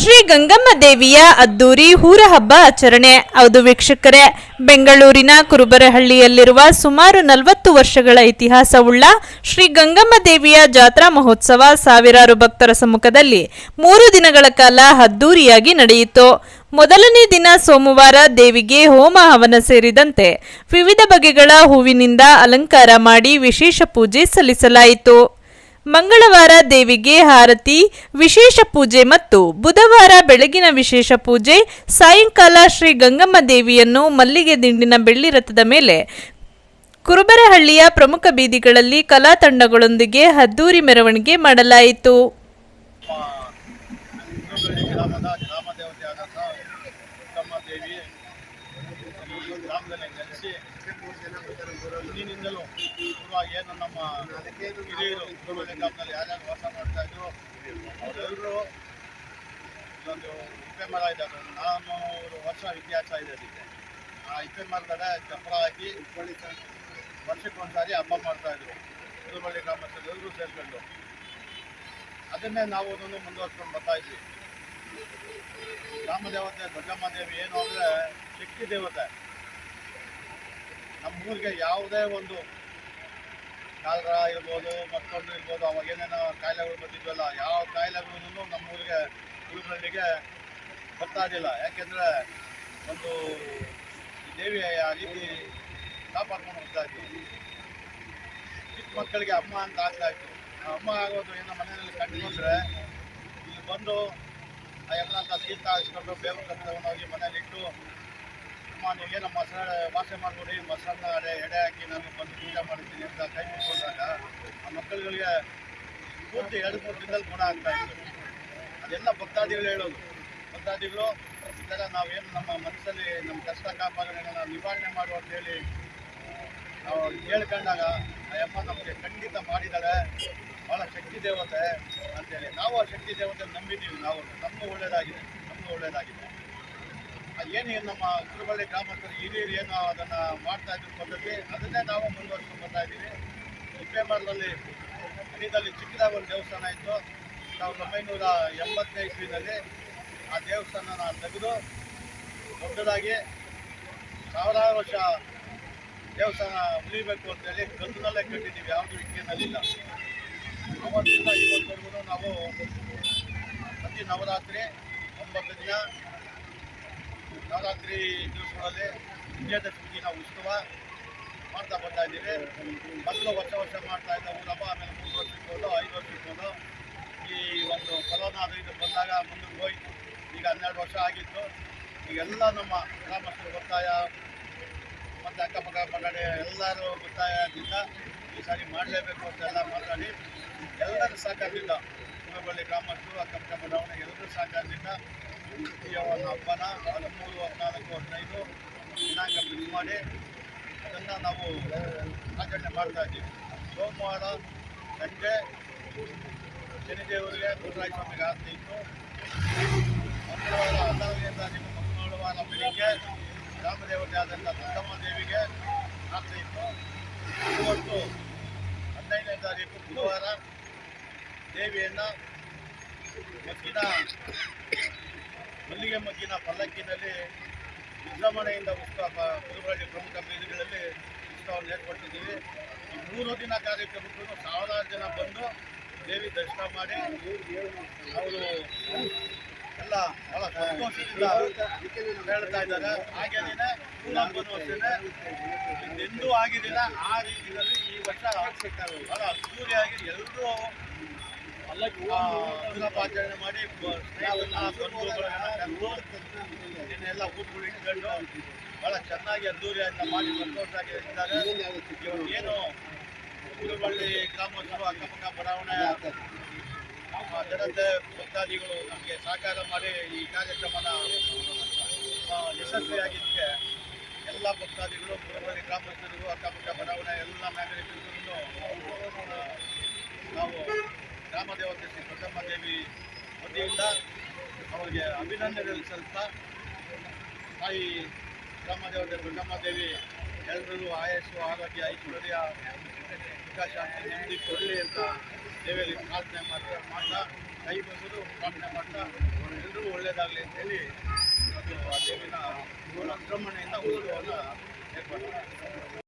ಶ್ರೀ ಗಂಗಮ್ಮ ದೇವಿಯ ಅದ್ದೂರಿ ಹೂರ ಹಬ್ಬ ಆಚರಣೆ. ಹೌದು ವೀಕ್ಷಕರೇ, ಬೆಂಗಳೂರಿನ ಕುರುಬರಹಳ್ಳಿಯಲ್ಲಿರುವ ಸುಮಾರು ನಲವತ್ತು ವರ್ಷಗಳ ಇತಿಹಾಸವುಳ್ಳ ಶ್ರೀ ಗಂಗಮ್ಮ ದೇವಿಯ ಜಾತ್ರಾ ಮಹೋತ್ಸವ ಸಾವಿರಾರು ಭಕ್ತರ ಸಮ್ಮುಖದಲ್ಲಿ ಮೂರು ದಿನಗಳ ಕಾಲ ಅದ್ದೂರಿಯಾಗಿ ನಡೆಯಿತು. ಮೊದಲನೇ ದಿನ ಸೋಮವಾರ ದೇವಿಗೆ ಹೋಮ ಹವನ ಸೇರಿದಂತೆ ವಿವಿಧ ಬಗೆಗಳ ಹೂವಿನಿಂದ ಅಲಂಕಾರ ಮಾಡಿ ವಿಶೇಷ ಪೂಜೆ ಸಲ್ಲಿಸಲಾಯಿತು. ಮಂಗಳವಾರ ದೇವಿಗೆ ಹಾರತಿ ವಿಶೇಷ ಪೂಜೆ ಮತ್ತು ಬುಧವಾರ ಬೆಳಗಿನ ವಿಶೇಷ ಪೂಜೆ ಸಾಯಂಕಾಲ ಶ್ರೀ ಗಂಗಮ್ಮ ದೇವಿಯನ್ನು ಮಲ್ಲಿಗೆ ದಿಂಡಿನ ಬೆಳ್ಳಿ ರಥದ ಮೇಲೆ ಕುರುಬರಹಳ್ಳಿಯ ಪ್ರಮುಖ ಬೀದಿಗಳಲ್ಲಿ ಕಲಾ ತಂಡಗಳೊಂದಿಗೆ ಅದ್ದೂರಿ ಮೆರವಣಿಗೆ ಮಾಡಲಾಯಿತು ಈ ಗ್ರಾಮದಲ್ಲಿ ನೆಲೆಸಿ ಹಿಂದಿನಿಂದಲೂ ಏನು ನಮ್ಮ ಹಿರಿಯರು ಕುರುಬಳ್ಳಿ ಗ್ರಾಮದಲ್ಲಿ ಯಾರ್ಯಾರು ವಾಸ ಮಾಡ್ತಾ ಇದ್ರು ಅವರೆಲ್ಲರೂ ಇಲ್ಲೊಂದು ಇಪ್ಪೆ ಮರ ಇದೆ ನಾನು ವರ್ಷ ಇತಿಹಾಸ ಇದೆ ಅದಕ್ಕೆ ಆ ಇಪ್ಪೆ ಮರದಾಗ ಚಪ್ಪರ ಹಾಕಿ ವರ್ಷಕ್ಕೊಂದ್ಸಾರಿ ಹಬ್ಬ ಮಾಡ್ತಾ ಇದ್ರು ಕುರುಬಳ್ಳಿ ಗ್ರಾಮಸ್ಥರು ಎಲ್ಲರೂ ಸೇರ್ಕೊಂಡು ಅದನ್ನೇ ನಾವು ಮುಂದುವರ್ಸ್ಕೊಂಡು ಬರ್ತಾ ಇದ್ವಿ ಗ್ರಾಮ ದೇವತೆ, ದೊಡ್ಡಮ್ಮ ದೇವಿ ಏನು ಅಂದರೆ ಶಕ್ತಿ ದೇವತೆ. ನಮ್ಮ ಊರಿಗೆ ಯಾವುದೇ ಒಂದು ಕಾಲರ ಇರ್ಬೋದು, ಮತ್ತೊಂದು ಇರ್ಬೋದು, ಅವಾಗ ಏನೇನೋ ಕಾಯಿಲೆಗಳು ಬಂದಿದ್ವಲ್ಲ, ಯಾವ ಕಾಯಿಲೆಗಳು ನಮ್ಮ ಊರಿಗೆ ಊರುಗಳಿಗೆ ಬರ್ತಾ ಇರಲಿಲ್ಲ ಯಾಕೆಂದರೆ ಒಂದು ದೇವಿ ಆ ರೀತಿ ಕಾಪಾಡ್ಕೊಂಡು ಹೋಗ್ತಾ ಇದ್ವಿ. ಚಿಕ್ಕ ಮಕ್ಕಳಿಗೆ ಅಮ್ಮ ಅಂತ ಆಗ್ತಾ ಇತ್ತು. ಅಮ್ಮ ಆಗೋದು ಏನೋ ಮನೆಯಲ್ಲಿ ಕಂಡುಕೊಂಡ್ರೆ ಇಲ್ಲಿ ಬಂದು ಆ ತೀರ್ಥ ಹಾಸ್ಕೊಂಡು ಬೇವು ಹೋಗಿ ಮನೇಲಿಟ್ಟು ಅಮ್ಮ ನೀವು ಏನಮ್ಮ ಮೊಸಳೆ ವಾಸೆ ಮಾಡ್ಕೊಡಿ ಮೊಸರನ್ನ ಅಡೆ, ಎಡೆ ಹಾಕಿ ನಾನು ಬಂದು ಪೂಜೆ ಮಾಡ್ತೀನಿ ಅಂತ ಕೈ ಮುಟ್ಕೊಂಡಾಗ ಆ ಮಕ್ಕಳುಗಳಿಗೆ ಪೂರ್ತಿ ಎರಡು ಮೂರು ದಿನದಲ್ಲಿ ಗುಣ ಆಗ್ತಾ ಇತ್ತು ಅದೆಲ್ಲ ಭಕ್ತಾದಿಗಳು ಹೇಳೋದು. ಭಕ್ತಾದಿಗಳು, ಈ ಥರ ನಾವೇನು ನಮ್ಮ ಮನಸ್ಸಲ್ಲಿ ನಮ್ಮ ಕಷ್ಟ ಕಾಪಾಡೋಣ ನಾವು ನಿವಾರಣೆ ಮಾಡು ಅಂತ ಹೇಳಿ ನಾವು ಕೇಳ್ಕೊಂಡಾಗ ಆ ನಮಗೆ ಖಂಡಿತ ಮಾಡಿದ್ದಾಳೆ ಭಾಳ ಶಕ್ತಿ ದೇವತೆ ಅಂತೇಳಿ. ನಾವು ಆ ಶಕ್ತಿ ದೇವತೆ ನಂಬಿದ್ದೀವಿ ನಾವು. ನಮಗೂ ಒಳ್ಳೆಯದಾಗಿದೆ ನಮಗೂ ಒಳ್ಳೆಯದಾಗಿದೆ ಏನು ನಮ್ಮ ಕುರುಬಳ್ಳಿ ಗ್ರಾಮಸ್ಥರು ಹಿರಿಯರು ಏನು ಅದನ್ನು ಮಾಡ್ತಾ ಇದ್ರು ಪದ್ಧತಿ, ಅದನ್ನೇ ನಾವು ಮುಂದುವರ್ಸ್ಕೊಂಡು ಬರ್ತಾ ಇದ್ದೀವಿ. ಇಪ್ಪೆಮರದಲ್ಲಿ ಹಳ್ಳಿದಲ್ಲಿ ಚಿಕ್ಕದಾಗ ಒಂದು ದೇವಸ್ಥಾನ ಇತ್ತು. ಸಾವಿರದ ಒಂಬೈನೂರ ಎಂಬತ್ತನೇ ಇಸ್ವಿನಲ್ಲಿ ಆ ದೇವಸ್ಥಾನನ ತೆಗೆದು ದೊಡ್ಡದಾಗಿ ಸಾವಿರಾರು ವರ್ಷ ದೇವಸ್ಥಾನ ಉಳಿಬೇಕು ಅಂತೇಳಿ ಗಂಧನಲ್ಲೇ ಕಟ್ಟಿದ್ದೀವಿ, ಯಾವುದು ಇಟ್ಟಿನಲ್ಲಿಲ್ಲ ಅವತ್ತಿಂದ ಇವತ್ತರೆಗೂ ನಾವು ಪ್ರತಿ ನವರಾತ್ರಿ, ಒಂಬತ್ತು ದಿನ ನವರಾತ್ರಿ ದಿವಸಗಳಲ್ಲಿ ವಿಜಯದಶಮಿ ನಾವು ಉತ್ಸವ ಮಾಡ್ತಾ ಬರ್ತಾ ಇದ್ದೀವಿ. ಮೊದಲು ವರ್ಷ ವರ್ಷ ಮಾಡ್ತಾ ಇದ್ದ ಊರಪ್ಪ, ಆಮೇಲೆ ಮೂರು ವರ್ಷ ಇರ್ಬೋದು ಐದು ವರ್ಷ ಇರ್ಬೋದು ಈ ಒಂದು ಕೊರೋನಾ ಇದು ಬಂದಾಗ ಮುಂದಕ್ಕೆ ಹೋಯ್ತು. ಈಗ ಹನ್ನೆರಡು ವರ್ಷ ಆಗಿತ್ತು. ಈಗೆಲ್ಲ ನಮ್ಮ ಗ್ರಾಮಸ್ಥರು ಒತ್ತಾಯ ಮತ್ತು ಅಕ್ಕಪಕ್ಕ ಮಗಡೆ ಎಲ್ಲರೂ ಒತ್ತಾಯದಿಂದ ಈ ಸಾರಿ ಮಾಡಲೇಬೇಕು ಅಂತೆಲ್ಲ ಮಾತಾಡಿ ಎಲ್ಲರೂ ಸಹಕಾರದಿಂದ ಕುಮಬಳ್ಳಿ ಗ್ರಾಮಸ್ಥರು, ಅಕ್ಕಪಕ್ಕ ಬಡಾವಣೆ ಎಲ್ಲರೂ ಸಹಕಾರದಿಂದ ಒಂದು ಹಬ್ಬನ ಹದಿಮೂರು ಹದಿನಾಲ್ಕು, ಹದಿನೈದು ದಿನಾಂಕ ಫಿಕ್ಸ್ ಮಾಡಿ ಅದನ್ನು ನಾವು ಆಚರಣೆ ಮಾಡ್ತಾ ಇದ್ದೀವಿ. ಸೋಮವಾರ ಸಂಜೆ ಶನಿದೇವರಿಗೆ ಗುರುರಾಯ ಸ್ವಾಮಿಗೆ ಇತ್ತು. ಮಂಗಳವಾರ ಹದಿನಾಲ್ಕನೇ ತಾರೀಕು ಮಂಗಳವಾರ ಬೆಳಿಗ್ಗೆ ಗ್ರಾಮದೇವತೆ ಆದಂಥ ದುರ್ಗಮ್ಮ ದೇವಿಗೆ ರಾತ್ರಿ ಇತ್ತು ಇವತ್ತು ಹದಿನೈದನೇ ತಾರೀಕು ಬುಧವಾರ ದೇವಿಯನ್ನು ಮಗ್ಗಿನ, ಮಲ್ಲಿಗೆ ಮಗ್ಗಿನ ಪಲ್ಲಕ್ಕಿನಲ್ಲಿ ವಿಜೃಂಭಣೆಯಿಂದ ಉತ್ಸವ ಕುರುಬಳ್ಳಿ ಪ್ರಮುಖ ಬೀದಿಗಳಲ್ಲಿ ಉತ್ಸವವನ್ನು ಏರ್ಪಡಿಸಿದ್ದೀವಿ. ಈ ಮೂರು ದಿನ ಕಾರ್ಯಕ್ರಮಕ್ಕೂ ಸಾವಿರಾರು ಜನ ಬಂದು ದೇವಿ ದರ್ಶನ ಮಾಡಿ ಅವರು ಎಲ್ಲ ಬಹಳ ಸಂತೋಷದಿಂದ ಹೇಳ್ತಾ ಇದ್ದಾರೆ. ಹಾಗೇನೆ ಇನ್ನೊಂದು ಅಷ್ಟೇ ಎಂದೂ ಆಗಿದ್ದಿಲ್ಲ, ಆ ರೀತಿಯಲ್ಲಿ ಈ ವರ್ಷ ಬಹಳ ಅದ್ದೂರಿಯಾಗಿ ಎಲ್ಲರೂ ಆಚರಣೆ ಮಾಡಿ ಎಲ್ಲ ಊರುಗಳು ಇಟ್ಕೊಂಡು ಬಹಳ ಚೆನ್ನಾಗಿ ಅದ್ದೂರಿಯಾಗಿ ಮಾಡಿ ಸಂತೋಷವಾಗಿ ಇದ್ದಾರೆ ಏನು ಕುರುಬಳ್ಳಿ ಗ್ರಾಮೋತ್ಸವ, ಅಕ್ಕಪಕ್ಕ ಬಡಾವಣೆ ಆ, ಜನತೆ ಭಕ್ತಾದಿಗಳು ನಮಗೆ ಸಹಕಾರ ಮಾಡಿ ಈ ಕಾರ್ಯಕ್ರಮನ ಯಶಸ್ವಿಯಾಗಿದ್ದಕ್ಕೆ ಎಲ್ಲ ಭಕ್ತಾದಿಗಳು ಗ್ರಾಮಸ್ಥರು ಗ್ರಾಮಸ್ಥರಿಗೂ ಅಕ್ಕಪಕ್ಕ ಬಡಾವಣೆ ಎಲ್ಲ ನಾಗರಿಕರಿಗೂ ನಾವು ಗ್ರಾಮ ದೇವತೆ ಶ್ರೀ ದೊಡ್ಡಮ್ಮ ದೇವಿ ವತಿಯಿಂದ ಅವರಿಗೆ ಅಭಿನಂದನೆಗಳು ಸಲ್ಲಿಸ್ತಾ ತಾಯಿ ಗ್ರಾಮ ದೇವತೆ ದೇವಿ ಎಲ್ಲರಿಗೂ ಆಯಸ್ಸು ಆರೋಗ್ಯ ಐಶ್ವರ್ಯ ಸುಖ ಶಾಂತಿ ಕೊಡಲಿ ಅಂತ ದೇವಿಯಲ್ಲಿ ಪ್ರಾರ್ಥನೆ ಮಾಡ್ತಾ ಮಾಡ್ತಾ ಕೈ ಬಸರು ಪ್ರಾರ್ಥನೆ ಮಾಡ್ತಾ ಎಲ್ಲರಿಗೂ ಒಳ್ಳೆಯದಾಗಲಿ ಅಂತೇಳಿ ಅದು ದೇವಿನ ವಿಜೃಂಭಣೆಯಿಂದ ಉತ್ಸವವನ್ನು ಏರ್ಪಡಿಸ್ತಾರೆ